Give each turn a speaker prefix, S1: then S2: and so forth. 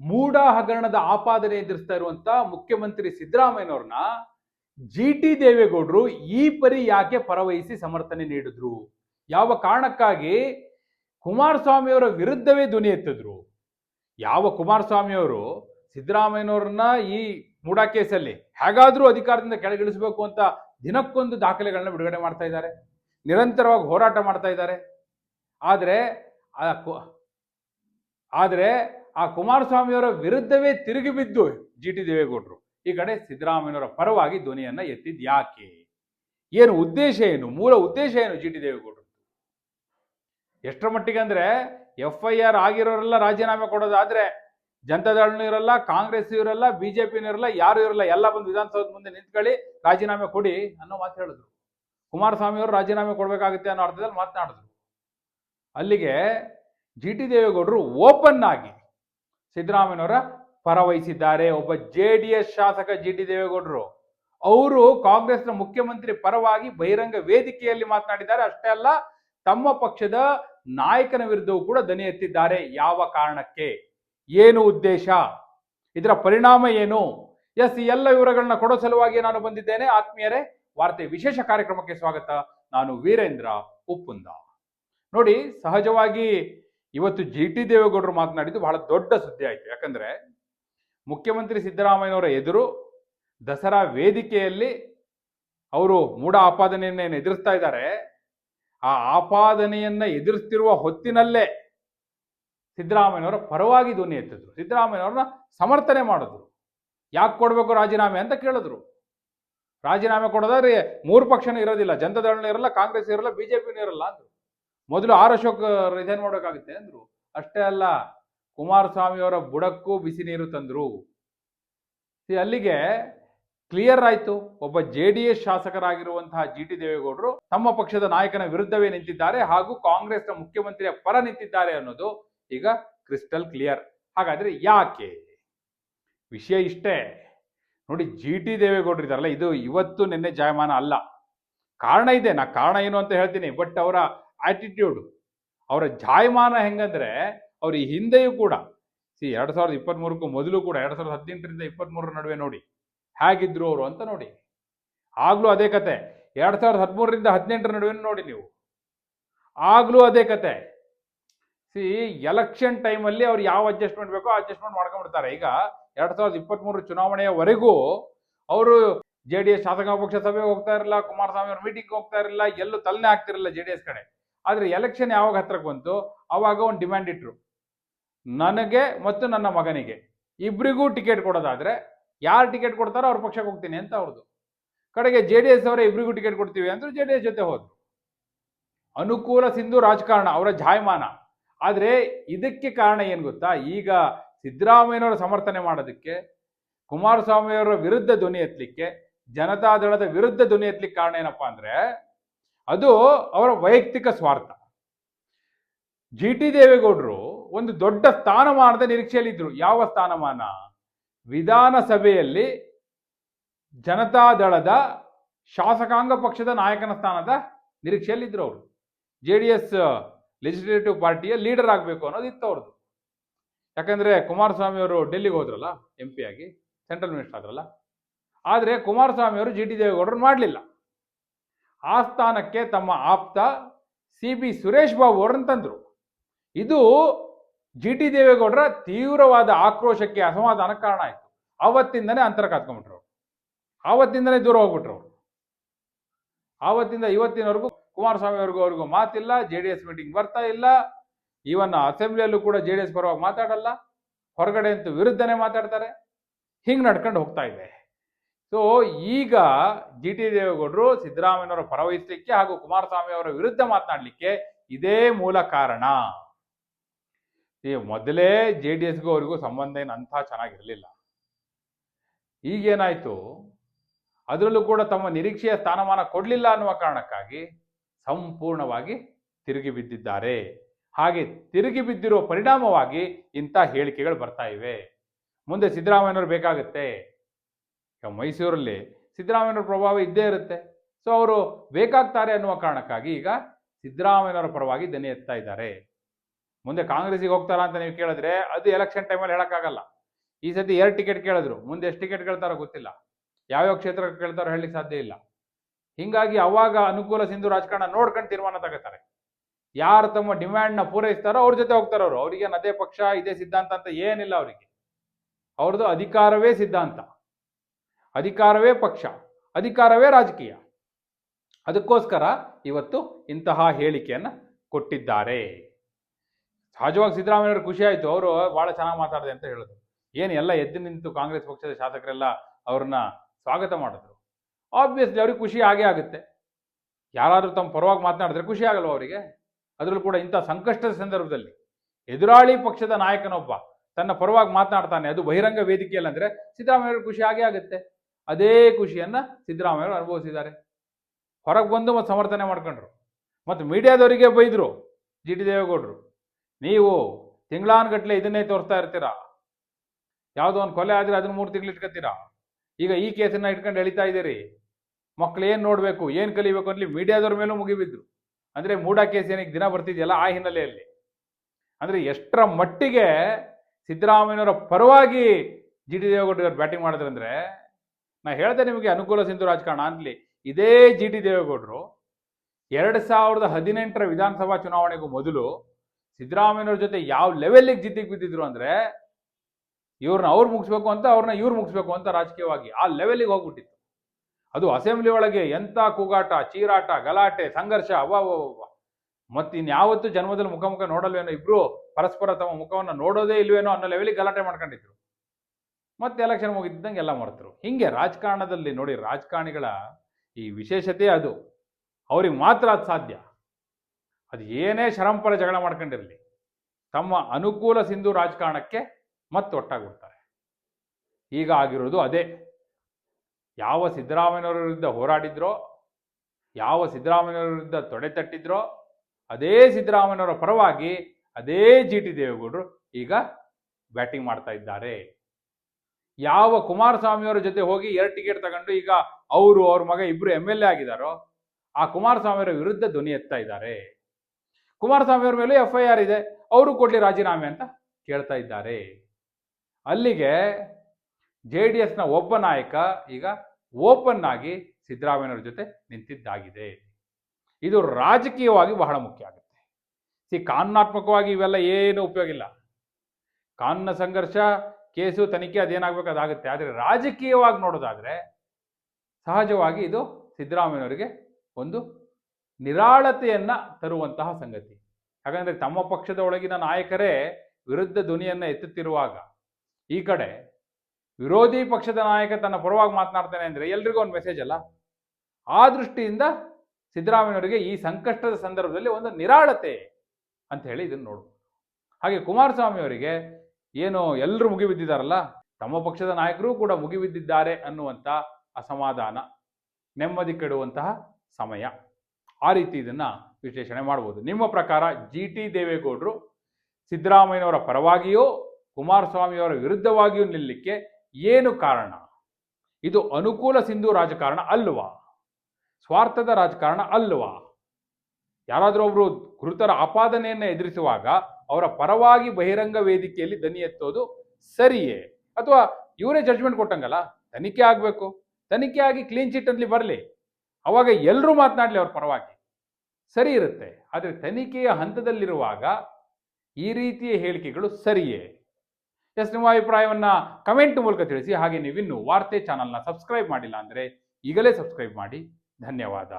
S1: ಮೂಡ ಹಗರಣದ ಆಪಾದನೆ ಎದುರಿಸ್ತಾ ಇರುವಂತ ಮುಖ್ಯಮಂತ್ರಿ ಸಿದ್ದರಾಮಯ್ಯನವ್ರನ್ನ ಜಿ ಟಿ ದೇವೇಗೌಡರು ಈ ಪರಿ ಯಾಕೆ ಪರವಹಿಸಿ ಸಮರ್ಥನೆ ನೀಡಿದ್ರು? ಯಾವ ಕಾರಣಕ್ಕಾಗಿ? ಕುಮಾರಸ್ವಾಮಿಯವರ ವಿರುದ್ಧವೇ ಧ್ವನಿ ಎತ್ತಿದ್ರು. ಯಾವ ಕುಮಾರಸ್ವಾಮಿಯವರು ಸಿದ್ದರಾಮಯ್ಯನವ್ರನ್ನ ಈ ಮೂಡ ಕೇಸಲ್ಲಿ ಹೇಗಾದ್ರೂ ಅಧಿಕಾರದಿಂದ ಕೆಳಗಿಳಿಸಬೇಕು ಅಂತ ದಿನಕ್ಕೊಂದು ದಾಖಲೆಗಳನ್ನ ಬಿಡುಗಡೆ ಮಾಡ್ತಾ ಇದ್ದಾರೆ. ನಿರಂತರವಾಗಿ ಹೋರಾಟ ಮಾಡ್ತಾ ಇದ್ದಾರೆ. ಆದರೆ ಆದರೆ ಆ ಕುಮಾರಸ್ವಾಮಿಯವರ ವಿರುದ್ಧವೇ ತಿರುಗಿ ಬಿದ್ದು ಜಿ ಟಿ ದೇವೇಗೌಡರು. ಈ ಕಡೆ ಸಿದ್ದರಾಮಯ್ಯನವರ ಪರವಾಗಿ ಧ್ವನಿಯನ್ನ ಎತ್ತಿದ್ ಯಾಕೆ? ಏನು ಉದ್ದೇಶ ಏನು? ಮೂಲ ಉದ್ದೇಶ ಏನು ಜಿ ಟಿ ದೇವೇಗೌಡರು ಎಷ್ಟರ ಮಟ್ಟಿಗೆ ಅಂದ್ರೆ ಎಫ್ ಐ ಆರ್ ಆಗಿರೋರೆಲ್ಲ ರಾಜೀನಾಮೆ ಕೊಡೋದಾದ್ರೆ ಜನತಾದಳನೂ ಇರಲ್ಲ ಕಾಂಗ್ರೆಸ್ ಇರಲ್ಲ ಬಿಜೆಪಿನೂ ಇರಲ್ಲ, ಯಾರು ಇರಲ್ಲ, ಎಲ್ಲ ಬಂದು ವಿಧಾನಸೌಧದ ಮುಂದೆ ನಿಂತ್ಕೊಳ್ಳಿ, ರಾಜೀನಾಮೆ ಕೊಡಿ ಅನ್ನೋ ಮಾತು ಹೇಳಿದ್ರು. ಕುಮಾರಸ್ವಾಮಿ ಅವರು ರಾಜೀನಾಮೆ ಕೊಡಬೇಕಾಗುತ್ತೆ ಅನ್ನೋ ಅರ್ಥದಲ್ಲಿ ಮಾತನಾಡಿದ್ರು. ಅಲ್ಲಿಗೆ ಜಿ ಟಿ ದೇವೇಗೌಡರು ಓಪನ್ ಆಗಿ ಸಿದ್ದರಾಮಯ್ಯನವರ ಪರವಹಿಸಿದ್ದಾರೆ. ಒಬ್ಬ ಜೆ ಶಾಸಕ ಜಿ ಟಿ ದೇವೇಗೌಡರು. ಅವರು ಕಾಂಗ್ರೆಸ್ನ ಮುಖ್ಯಮಂತ್ರಿ ಪರವಾಗಿ ಬಹಿರಂಗ ವೇದಿಕೆಯಲ್ಲಿ ಮಾತನಾಡಿದ್ದಾರೆ. ಅಷ್ಟೇ ಅಲ್ಲ, ತಮ್ಮ ಪಕ್ಷದ ನಾಯಕನ ವಿರುದ್ಧವೂ ಕೂಡ ದನಿ ಎತ್ತಿದ್ದಾರೆ. ಯಾವ ಕಾರಣಕ್ಕೆ? ಏನು ಉದ್ದೇಶ? ಇದರ ಪರಿಣಾಮ ಏನು? ಎಸ್ ಎಲ್ಲ ವಿವರಗಳನ್ನ ಕೊಡೋ ಸಲುವಾಗಿ ನಾನು ಬಂದಿದ್ದೇನೆ. ಆತ್ಮೀಯರೇ, ವಾರ್ತೆ ವಿಶೇಷ ಕಾರ್ಯಕ್ರಮಕ್ಕೆ ಸ್ವಾಗತ. ನಾನು ವೀರೇಂದ್ರ ಉಪ್ಪುಂದ. ನೋಡಿ, ಸಹಜವಾಗಿ ಇವತ್ತು ಜಿ ಟಿ ದೇವೇಗೌಡರು ಮಾತನಾಡಿದ್ದು ಬಹಳ ದೊಡ್ಡ ಸುದ್ದಿ ಆಯಿತು. ಯಾಕಂದ್ರೆ ಮುಖ್ಯಮಂತ್ರಿ ಸಿದ್ದರಾಮಯ್ಯನವರ ಎದುರು ದಸರಾ ವೇದಿಕೆಯಲ್ಲಿ ಅವರು ಮೂಢ ಆಪಾದನೆಯನ್ನು ಎದುರಿಸ್ತಾ ಇದ್ದಾರೆ. ಆ ಆಪಾದನೆಯನ್ನ ಎದುರಿಸ್ತಿರುವ ಹೊತ್ತಿನಲ್ಲೇ ಸಿದ್ದರಾಮಯ್ಯನವರ ಪರವಾಗಿ ಧ್ವನಿ ಎತ್ತಿದ್ರು. ಸಿದ್ದರಾಮಯ್ಯನವ್ರನ್ನ ಸಮರ್ಥನೆ ಮಾಡಿದ್ರು. ಯಾಕೆ ಕೊಡಬೇಕು ರಾಜೀನಾಮೆ ಅಂತ ಕೇಳಿದ್ರು. ರಾಜೀನಾಮೆ ಕೊಡೋದಾದ್ರೆ ಮೂರು ಪಕ್ಷನೂ ಇರೋದಿಲ್ಲ. ಜನತಾದಳನೂ ಇರಲ್ಲ ಕಾಂಗ್ರೆಸ್ ಇರಲ್ಲ, ಬಿಜೆಪಿನೂ ಇರಲ್ಲ ಅಂದ್ರು. ಮೊದಲು ಆರ್ ಅಶೋಕ್ ರಿಸೈನ್ ಮಾಡಬೇಕಾಗುತ್ತೆ ಅಂದ್ರು. ಅಷ್ಟೇ ಅಲ್ಲ, ಕುಮಾರಸ್ವಾಮಿಯವರ ಬುಡಕ್ಕೂ ಬಿಸಿ ನೀರು ತಂದ್ರು. ಅಲ್ಲಿಗೆ ಕ್ಲಿಯರ್ ಆಯ್ತು. ಒಬ್ಬ ಜೆ ಡಿ ಎಸ್ ಶಾಸಕರಾಗಿರುವಂತಹ ಜಿ ಟಿ ದೇವೇಗೌಡರು ತಮ್ಮ ಪಕ್ಷದ ನಾಯಕನ ವಿರುದ್ಧವೇ ನಿಂತಿದ್ದಾರೆ ಹಾಗೂ ಕಾಂಗ್ರೆಸ್ನ ಮುಖ್ಯಮಂತ್ರಿಯ ಪರ ನಿಂತಿದ್ದಾರೆ ಅನ್ನೋದು ಈಗ ಕ್ರಿಸ್ಟಲ್ ಕ್ಲಿಯರ್. ಹಾಗಾದ್ರೆ ಯಾಕೆ? ವಿಷಯ ಇಷ್ಟೇ. ನೋಡಿ, ಜಿ ಟಿ ದೇವೇಗೌಡರು ಇದ್ದಾರಲ್ಲ, ಇದು ಇವತ್ತು ನಿನ್ನೆ ಜಾಯಮಾನ ಅಲ್ಲ. ಕಾರಣ ಇದೆ ನಾ ಕಾರಣ ಏನು ಅಂತ ಹೇಳ್ತೀನಿ. ಬಟ್ ಅವರ ಆಟಿಟ್ಯೂಡ್ ಅವರ ಜಾಯಮಾನ ಹೆಂಗಂದ್ರೆ ಅವ್ರ ಈ ಹಿಂದೆಯೂ ಕೂಡ, ಸಿ ಎರಡು ಸಾವಿರದ ಇಪ್ಪತ್ತ್ಮೂರಕ್ಕೂ ಮೊದಲು ಕೂಡ, ಎರಡು ಸಾವಿರದ ಹದಿನೆಂಟರಿಂದ ಇಪ್ಪತ್ಮೂರರ ನಡುವೆ ನೋಡಿ, ಹೇಗಿದ್ರು ಅವರು ಅಂತ ನೋಡಿ. ಆಗ್ಲೂ ಅದೇ ಕತೆ, ಎರಡು ಸಾವಿರದ ಹದಿಮೂರರಿಂದ ಹದಿನೆಂಟರ ನಡುವೆ ನೋಡಿ ನೀವು. ಆಗ್ಲೂ ಅದೇ ಕತೆ. ಸಿ ಎಲೆಕ್ಷನ್ ಟೈಮಲ್ಲಿ ಅವ್ರು ಯಾವ ಅಡ್ಜಸ್ಟ್ಮೆಂಟ್ ಬೇಕೋ ಅಡ್ಜಸ್ಟ್ಮೆಂಟ್ ಮಾಡ್ಕೊಂಡ್ಬಿಡ್ತಾರೆ. ಈಗ ಎರಡ್ ಸಾವಿರದ ಇಪ್ಪತ್ಮೂರು ಚುನಾವಣೆಯವರೆಗೂ ಅವರು ಜೆ ಡಿ ಎಸ್ ಶಾಸಕಾಂಗ ಪಕ್ಷ ಸಭೆಗೆ ಹೋಗ್ತಾ ಇರಲಿಲ್ಲ, ಕುಮಾರಸ್ವಾಮಿ ಅವ್ರ ಮೀಟಿಂಗ್ ಹೋಗ್ತಾ ಇರಲಿಲ್ಲ, ಎಲ್ಲೂ ತಲೆನೇ ಆಗ್ತಿರಲಿಲ್ಲ ಜೆ ಡಿ ಎಸ್ ಕಡೆ. ಆದ್ರೆ ಎಲೆಕ್ಷನ್ ಯಾವಾಗ ಹತ್ರಕ್ಕೆ ಬಂತು? ಅವಾಗ ಒಂದು ಡಿಮ್ಯಾಂಡ್ ಇಟ್ರು. ನನಗೆ ಮತ್ತು ನನ್ನ ಮಗನಿಗೆ. ಇಬ್ಬರಿಗೂ ಟಿಕೆಟ್ ಕೊಡೋದಾದ್ರೆ ಯಾರು ಟಿಕೆಟ್ ಕೊಡ್ತಾರೋ ಅವ್ರ ಪಕ್ಷಕ್ಕೆ ಹೋಗ್ತೀನಿ ಅಂತ ಅವ್ರದ್ದು ಕಡೆಗೆ ಜೆ ಡಿ ಎಸ್ ಅವರೇ ಇಬ್ಬರಿಗೂ ಟಿಕೆಟ್ ಕೊಡ್ತೀವಿ ಅಂದ್ರೆ ಜೆ ಡಿ ಎಸ್ ಜೊತೆ ಹೋದ್ರು. ಅನುಕೂಲ ಸಿಂಧು ರಾಜಕಾರಣ, ಅವರ ಜಾಯಮಾನ. ಆದರೆ ಇದಕ್ಕೆ ಕಾರಣ ಏನು ಗೊತ್ತಾ? ಈಗ ಸಿದ್ದರಾಮಯ್ಯನವರ ಸಮರ್ಥನೆ ಮಾಡೋದಕ್ಕೆ, ಕುಮಾರಸ್ವಾಮಿಯವರ ವಿರುದ್ಧ ಧ್ವನಿ ಎತ್ತಲಿಕ್ಕೆ ಜನತಾದಳದ ವಿರುದ್ಧ ಧ್ವನಿ ಎತ್ತಲಿಕ್ಕೆ ಕಾರಣ ಏನಪ್ಪಾ ಅಂದ್ರೆ ಅದು ಅವರ ವೈಯಕ್ತಿಕ ಸ್ವಾರ್ಥ. ಜಿ ಟಿ ದೇವೇಗೌಡರು ಒಂದು ದೊಡ್ಡ ಸ್ಥಾನಮಾನದ ನಿರೀಕ್ಷೆಯಲ್ಲಿದ್ದರು ಯಾವ ಸ್ಥಾನಮಾನ? ವಿಧಾನಸಭೆಯಲ್ಲಿ ಜನತಾದಳದ ಶಾಸಕಾಂಗ ಪಕ್ಷದ ನಾಯಕನ ಸ್ಥಾನದ ನಿರೀಕ್ಷೆಯಲ್ಲಿದ್ದರು ಅವರು. ಜೆ ಡಿ ಎಸ್ ಲೆಜಿಸ್ಲೇಟಿವ್ ಪಾರ್ಟಿಯ ಲೀಡರ್ ಆಗಬೇಕು ಅನ್ನೋದು ಇತ್ತು ಅವ್ರದ್ದು. ಯಾಕಂದ್ರೆ ಕುಮಾರಸ್ವಾಮಿ ಅವರು ಡೆಲ್ಲಿಗೆ ಹೋದ್ರಲ್ಲ, ಎಂ ಪಿ ಆಗಿ, ಸೆಂಟ್ರಲ್ ಮಿನಿಸ್ಟರ್ ಆದ್ರಲ್ಲ. ಆದರೆ ಕುಮಾರಸ್ವಾಮಿ ಅವರು ಜಿ ಟಿ ದೇವೇಗೌಡರು ಮಾಡಲಿಲ್ಲ. ಆ ಸ್ಥಾನಕ್ಕೆ ತಮ್ಮ ಆಪ್ತ ಸಿ ಬಿ ಸುರೇಶ್ ಬಾಬು ಅವರನ್ನು ತಂದರು. ಇದು ಜಿ ಟಿ ದೇವೇಗೌಡರ ತೀವ್ರವಾದ ಆಕ್ರೋಶಕ್ಕೆ ಅಸಮಾಧಾನ ಕಾರಣ ಆಯಿತು. ಆವತ್ತಿಂದನೇ ಅಂತರ ಕಾತ್ಕೊಂಡ್ಬಿಟ್ರು ಅವರು. ಆವತ್ತಿಂದನೇ ದೂರ ಹೋಗ್ಬಿಟ್ರು ಅವರು. ಆವತ್ತಿಂದ ಇವತ್ತಿನವರೆಗೂ ಕುಮಾರಸ್ವಾಮಿ ಅವ್ರಿಗೂ ಅವ್ರಿಗೂ ಮಾತಿಲ್ಲ, ಜೆ ಡಿ ಎಸ್ ಮೀಟಿಂಗ್ ಬರ್ತಾ ಇಲ್ಲ. ಈವನ್ ಅಸೆಂಬ್ಲಿಯಲ್ಲೂ ಕೂಡ ಜೆ ಡಿ ಎಸ್ ಪರವಾಗಿ ಮಾತಾಡಲ್ಲ. ಹೊರಗಡೆ ಅಂತೂ ವಿರುದ್ಧನೇ ಮಾತಾಡ್ತಾರೆ. ಹಿಂಗೆ ನಡ್ಕೊಂಡು ಹೋಗ್ತಾ ಇದೆ. ಸೊ ಈಗ ಜಿ ಟಿ ದೇವೇಗೌಡರು ಸಿದ್ದರಾಮಯ್ಯನವರ ಪರವಹಿಸಲಿಕ್ಕೆ ಹಾಗೂ ಕುಮಾರಸ್ವಾಮಿ ಅವರ ವಿರುದ್ಧ ಮಾತನಾಡಲಿಕ್ಕೆ ಇದೇ ಮೂಲ ಕಾರಣ. ಈ ಮೊದಲೇ ಜೆ ಡಿ ಎಸ್ಗೂ ಅವರಿಗೂ ಸಂಬಂಧ ಏನು ಅಂಥ ಚೆನ್ನಾಗಿರಲಿಲ್ಲ. ಈಗೇನಾಯಿತು? ಅದರಲ್ಲೂ ಕೂಡ ತಮ್ಮ ನಿರೀಕ್ಷೆಯ ಸ್ಥಾನಮಾನ ಕೊಡಲಿಲ್ಲ ಅನ್ನುವ ಕಾರಣಕ್ಕಾಗಿ ಸಂಪೂರ್ಣವಾಗಿ ತಿರುಗಿ ಬಿದ್ದಿದ್ದಾರೆ. ಹಾಗೆ ತಿರುಗಿ ಬಿದ್ದಿರುವ ಪರಿಣಾಮವಾಗಿ ಇಂಥ ಹೇಳಿಕೆಗಳು ಬರ್ತಾ ಇವೆ. ಮುಂದೆ ಸಿದ್ದರಾಮಯ್ಯನವರು ಬೇಕಾಗುತ್ತೆ. ಈಗ ಮೈಸೂರಲ್ಲಿ ಸಿದ್ದರಾಮಯ್ಯನವರ ಪ್ರಭಾವ ಇದ್ದೇ ಇರುತ್ತೆ. ಸೊ ಅವರು ಬೇಕಾಗ್ತಾರೆ ಅನ್ನುವ ಕಾರಣಕ್ಕಾಗಿ ಈಗ ಸಿದ್ದರಾಮಯ್ಯನವರ ಪರವಾಗಿ ದನಿ ಎತ್ತಾ ಇದ್ದಾರೆ. ಮುಂದೆ ಕಾಂಗ್ರೆಸ್ಸಿಗೆ ಹೋಗ್ತಾರಾ ಅಂತ ನೀವು ಕೇಳಿದ್ರೆ ಅದು ಎಲೆಕ್ಷನ್ ಟೈಮಲ್ಲಿ ಹೇಳೋಕ್ಕಾಗಲ್ಲ. ಈ ಸತಿ ಎರಡು ಟಿಕೆಟ್ ಕೇಳಿದ್ರು. ಮುಂದೆ ಎಷ್ಟು ಟಿಕೆಟ್ ಕೇಳ್ತಾರೋ ಗೊತ್ತಿಲ್ಲ. ಯಾವ್ಯಾವ ಕ್ಷೇತ್ರ ಕೇಳ್ತಾರೋ ಹೇಳಲಿಕ್ಕೆ ಸಾಧ್ಯ ಇಲ್ಲ. ಹಿಂಗಾಗಿ ಅವಾಗ ಅನುಕೂಲ ಸಿಂಧು ರಾಜಕಾರಣ ನೋಡ್ಕೊಂಡು ತೀರ್ಮಾನ ತಗೋತಾರೆ. ಯಾರು ತಮ್ಮ ಡಿಮ್ಯಾಂಡ್ನ ಪೂರೈಸ್ತಾರೋ ಅವ್ರ ಜೊತೆ ಹೋಗ್ತಾರೋ ಅವರು. ಅವರಿಗೆ ಅದೇ ಪಕ್ಷ, ಇದೇ ಸಿದ್ಧಾಂತ ಅಂತ ಏನಿಲ್ಲ ಅವರಿಗೆ. ಅವ್ರದ್ದು ಅಧಿಕಾರವೇ ಸಿದ್ಧಾಂತ. ಅಧಿಕಾರವೇ ಪಕ್ಷ, ಅಧಿಕಾರವೇ ರಾಜಕೀಯ. ಅದಕ್ಕೋಸ್ಕರ ಇವತ್ತು ಇಂತಹ ಹೇಳಿಕೆಯನ್ನು ಕೊಟ್ಟಿದ್ದಾರೆ. ಸಹಜವಾಗಿ ಸಿದ್ದರಾಮಯ್ಯವ್ರಿಗೆ ಖುಷಿ ಆಯಿತು. ಅವರು ಭಾಳ ಚೆನ್ನಾಗಿ ಮಾತಾಡಿದೆ ಅಂತ ಹೇಳಿದ್ರು. ಏನು ಎಲ್ಲ ಎದ್ದು ನಿಂತು ಕಾಂಗ್ರೆಸ್ ಪಕ್ಷದ ಶಾಸಕರೆಲ್ಲ ಅವ್ರನ್ನ ಸ್ವಾಗತ ಮಾಡಿದ್ರು. ಆಬ್ವಿಯಸ್ಲಿ ಅವ್ರಿಗೆ ಖುಷಿ ಆಗೇ ಆಗುತ್ತೆ. ಯಾರಾದರೂ ತಮ್ಮ ಪರವಾಗಿ ಮಾತನಾಡಿದ್ರೆ ಖುಷಿ ಆಗಲ್ವ ಅವರಿಗೆ? ಅದರಲ್ಲೂ ಕೂಡ ಇಂಥ ಸಂಕಷ್ಟದ ಸಂದರ್ಭದಲ್ಲಿ ಎದುರಾಳಿ ಪಕ್ಷದ ನಾಯಕನೊಬ್ಬ ತನ್ನ ಪರವಾಗಿ ಮಾತನಾಡ್ತಾನೆ. ಅದು ಬಹಿರಂಗ ವೇದಿಕೆಯಲ್ಲಂದ್ರೆ ಸಿದ್ದರಾಮಯ್ಯ ಸಿದ್ದರಾಮಯ್ಯವ್ರಿಗೆ ಖುಷಿ ಆಗೇ ಆಗುತ್ತೆ. ಅದೇ ಖುಷಿಯನ್ನ ಸಿದ್ದರಾಮಯ್ಯವರು ಅನುಭವಿಸಿದ್ದಾರೆ. ಹೊರಗೆ ಬಂದು ಮತ್ತು ಸಮರ್ಥನೆ ಮಾಡ್ಕೊಂಡ್ರು. ಮತ್ತು ಮೀಡಿಯಾದವರಿಗೆ ಬೈದರು, ಜಿ ಟಿ ದೇವೇಗೌಡರು. ನೀವು ತಿಂಗಳಾನುಗಟ್ಲೆ ಇದನ್ನೇ ತೋರಿಸ್ತಾ ಇರ್ತೀರಾ. ಯಾವುದೋ ಒಂದು ಕೊಲೆ ಆದರೆ ಅದನ್ನ ಮೂರು ತಿಂಗಳು ಇಟ್ಕೊತೀರಾ ಈಗ ಈ ಕೇಸನ್ನು ಇಟ್ಕೊಂಡು ಎಳಿತಾ ಇದ್ದೀರಿ. ಮಕ್ಕಳು ಏನು ನೋಡಬೇಕು, ಏನು ಕಲಿಬೇಕು ಅಲ್ಲಿ ಮೀಡಿಯಾದವ್ರ ಮೇಲೂ ಮುಗಿಬಿದ್ರು ಅಂದರೆ ಮೂಡಾ ಕೇಸ್ ಏನಕ್ಕೆ ದಿನ ಬರ್ತಿದೆಯಲ್ಲ ಆ ಹಿನ್ನೆಲೆಯಲ್ಲಿ. ಅಂದರೆ ಎಷ್ಟರ ಮಟ್ಟಿಗೆ ಸಿದ್ದರಾಮಯ್ಯನವರ ಪರವಾಗಿ ಜಿ ಟಿ ದೇವೇಗೌಡರು ಬ್ಯಾಟಿಂಗ್ ಮಾಡಿದ್ರಂದ್ರೆ ನಾ ಹೇಳ್ದೆ ನಿಮಗೆ ಅನುಕೂಲ ಸಿಂಧು ರಾಜಕಾರಣ ಅನ್ಲಿ ಇದೇ ಜಿ ಟಿ ದೇವೇಗೌಡರು ಎರಡ್ ಸಾವಿರದ ಹದಿನೆಂಟರ ವಿಧಾನಸಭಾ ಚುನಾವಣೆಗೂ ಮೊದಲು ಸಿದ್ದರಾಮಯ್ಯವ್ರ ಜೊತೆ ಯಾವ ಲೆವೆಲ್ಲಿಗೆ ಜಿದ್ದಿಗೆ ಬಿದ್ದಿದ್ರು ಅಂದ್ರೆ ಇವ್ರನ್ನ ಅವ್ರು ಮುಗಿಸ್ಬೇಕು ಅಂತ ಅವ್ರನ್ನ ಇವ್ರು ಮುಗಿಸ್ಬೇಕು ಅಂತ ರಾಜಕೀಯವಾಗಿ ಆ ಲೆವೆಲ್ಲಿಗೆ ಹೋಗ್ಬಿಟ್ಟಿತ್ತು. ಅದು ಅಸೆಂಬ್ಲಿ ಒಳಗೆ ಎಂಥ ಕೂಗಾಟ, ಚೀರಾಟ, ಗಲಾಟೆ, ಸಂಘರ್ಷ ಅವ ಮತ್ತೆ ಇನ್ಯಾವತ್ತೂ ಜನ್ಮದಲ್ಲಿ ಮುಖ ನೋಡಲ್ವೇನೋ ಇಬ್ರು ಪರಸ್ಪರ ತಮ್ಮ ಮುಖವನ್ನು ನೋಡೋದೇ ಇಲ್ವೇನೋ ಅನ್ನೋ ಲೆವೆಲಿಗೆ ಗಲಾಟೆ ಮಾಡ್ಕೊಂಡಿದ್ರು. ಮತ್ತೆ ಎಲೆಕ್ಷನ್ ಮುಗಿದ್ದಂಗೆ ಎಲ್ಲ ಮಾಡ್ತರು ಹಿಂಗೆ ರಾಜಕಾರಣದಲ್ಲಿ ನೋಡಿ ರಾಜಕಾರಣಿಗಳ ಈ ವಿಶೇಷತೆ ಅದು. ಅವ್ರಿಗೆ ಮಾತ್ರ ಅದು ಸಾಧ್ಯ. ಅದು ಏನೇ ಶರಂಪರ ಜಗಳ ಮಾಡ್ಕೊಂಡಿರಲಿ, ತಮ್ಮ ಅನುಕೂಲ ಸಿಂಧು ರಾಜಕಾರಣಕ್ಕೆ ಮತ್ತೆ ಒಟ್ಟಾಗ್ಬಿಡ್ತಾರೆ. ಈಗ ಆಗಿರೋದು ಅದೇ. ಯಾವ ಸಿದ್ದರಾಮಯ್ಯವರ ವಿರುದ್ಧ ಹೋರಾಡಿದ್ರೋ, ಯಾವ ಸಿದ್ದರಾಮಯ್ಯವರ ವಿರುದ್ಧ ತೊಡೆ ತಟ್ಟಿದ್ರೋ, ಅದೇ ಸಿದ್ದರಾಮಯ್ಯನವರ ಪರವಾಗಿ ಅದೇ ಜಿ ಟಿ ದೇವೇಗೌಡರು ಈಗ ಬ್ಯಾಟಿಂಗ್ ಮಾಡ್ತಾ ಇದ್ದಾರೆ. ಯಾವ ಕುಮಾರಸ್ವಾಮಿಯವರ ಜೊತೆ ಹೋಗಿ ಎರಡು ಟಿಕೆಟ್ ತಗೊಂಡು ಈಗ ಅವರು, ಅವ್ರ ಮಗ ಇಬ್ರು ಎಂ ಎಲ್ ಎ ಆಗಿದಾರೋ, ಆ ಕುಮಾರಸ್ವಾಮಿಯವರ ವಿರುದ್ಧ ಧ್ವನಿ ಎತ್ತಾ ಇದ್ದಾರೆ. ಕುಮಾರಸ್ವಾಮಿಯವರ ಮೇಲೆ ಎಫ್ ಐ ಆರ್ ಇದೆ. ಅವರು ಕೊಡ್ಲಿ ರಾಜೀನಾಮೆ ಅಂತ ಕೇಳ್ತಾ ಇದ್ದಾರೆ. ಅಲ್ಲಿಗೆ ಜೆ ಡಿ ಎಸ್ನ ಒಬ್ಬ ನಾಯಕ ಈಗ ಓಪನ್ ಆಗಿ ಸಿದ್ದರಾಮಯ್ಯನವ್ರ ಜೊತೆ ನಿಂತಿದ್ದಾಗಿದೆ. ಇದು ರಾಜಕೀಯವಾಗಿ ಬಹಳ ಮುಖ್ಯ ಆಗುತ್ತೆ. ಸಿ, ಕಾನೂನಾತ್ಮಕವಾಗಿ ಇವೆಲ್ಲ ಏನು ಉಪಯೋಗ ಇಲ್ಲ. ಕಾನೂನ ಸಂಘರ್ಷ ಕೇಸು ತನಿಖೆ ಅದೇನಾಗಬೇಕು ಅದಾಗುತ್ತೆ. ಆದರೆ ರಾಜಕೀಯವಾಗಿ ನೋಡೋದಾದ್ರೆ ಸಹಜವಾಗಿ ಇದು ಸಿದ್ದರಾಮಯ್ಯನವರಿಗೆ ಒಂದು ನಿರಾಳತೆಯನ್ನು ತರುವಂತಹ ಸಂಗತಿ. ಯಾಕಂದರೆ ತಮ್ಮ ಪಕ್ಷದ ಒಳಗಿನ ನಾಯಕರೇ ವಿರುದ್ಧ ಧ್ವನಿಯನ್ನು ಎತ್ತುತ್ತಿರುವಾಗ ಈ ಕಡೆ ವಿರೋಧಿ ಪಕ್ಷದ ನಾಯಕ ತನ್ನ ಪರವಾಗಿ ಮಾತನಾಡ್ತಾನೆ ಅಂದ್ರೆ ಎಲ್ರಿಗೂ ಒಂದು ಮೆಸೇಜ್ ಅಲ್ಲ? ಆ ದೃಷ್ಟಿಯಿಂದ ಸಿದ್ದರಾಮಯ್ಯನವರಿಗೆ ಈ ಸಂಕಷ್ಟದ ಸಂದರ್ಭದಲ್ಲಿ ಒಂದು ನಿರಾಳತೆ ಅಂತ ಹೇಳಿ ಇದನ್ನು ನೋಡ್ಬೋದು ಹಾಗೆ ಕುಮಾರಸ್ವಾಮಿ ಅವರಿಗೆ ಏನು ಎಲ್ಲರೂ ಮುಗಿಬಿದ್ದಿದ್ದಾರಲ್ಲ ತಮ್ಮ ಪಕ್ಷದ ನಾಯಕರು ಕೂಡ ಮುಗಿಬಿದ್ದಿದ್ದಾರೆ ಅನ್ನುವಂಥ ಅಸಮಾಧಾನ, ನೆಮ್ಮದಿ ಕೆಡುವಂತಹ ಸಮಯ. ಆ ರೀತಿ ಇದನ್ನ ವಿಶ್ಲೇಷಣೆ ಮಾಡ್ಬೋದು. ನಿಮ್ಮ ಪ್ರಕಾರ ಜಿ ಟಿ ದೇವೇಗೌಡರು ಸಿದ್ದರಾಮಯ್ಯನವರ ಪರವಾಗಿಯೋ, ಕುಮಾರಸ್ವಾಮಿಯವರ ವಿರುದ್ಧವಾಗಿಯೂ ನಿಲ್ಲಲಿಕ್ಕೆ ಏನು ಕಾರಣ? ಇದು ಅನುಕೂಲ ಸಿಂಧು ರಾಜಕಾರಣ ಅಲ್ವಾ? ಸ್ವಾರ್ಥದ ರಾಜಕಾರಣ ಅಲ್ವಾ? ಯಾರಾದರೂ ಒಬ್ಬರು ಗುರುತರ ಆಪಾದನೆಯನ್ನು ಎದುರಿಸುವಾಗ ಅವರ ಪರವಾಗಿ ಬಹಿರಂಗ ವೇದಿಕೆಯಲ್ಲಿ ದನಿ ಎತ್ತೋದು ಸರಿಯೇ? ಅಥವಾ ಇವರೇ ಜಡ್ಜ್ಮೆಂಟ್ ಕೊಟ್ಟಂಗಲ್ಲ? ತನಿಖೆ ಆಗಬೇಕು. ತನಿಖೆ ಆಗಿ ಕ್ಲೀನ್ ಚಿಟ್ ಅಲ್ಲಿ ಬರಲಿ. ಅವಾಗ ಎಲ್ಲರೂ ಮಾತನಾಡಲಿ ಅವ್ರ ಪರವಾಗಿ. ಸರಿ ಇರುತ್ತೆ. ಆದರೆ ತನಿಖೆಯ ಹಂತದಲ್ಲಿರುವಾಗ ಈ ರೀತಿಯ ಹೇಳಿಕೆಗಳು ಸರಿಯೇ? ಎಸ್, ನಿಮ್ಮ ಅಭಿಪ್ರಾಯವನ್ನು ಕಮೆಂಟ್ ಮೂಲಕ ತಿಳಿಸಿ. ಹಾಗೆ ನೀವಿನ್ನು ವಾರ್ತೆ ಚಾನಲ್ನ ಸಬ್ಸ್ಕ್ರೈಬ್ ಮಾಡಿಲ್ಲ ಅಂದರೆ ಈಗಲೇ ಸಬ್ಸ್ಕ್ರೈಬ್ ಮಾಡಿ. ಧನ್ಯವಾದ.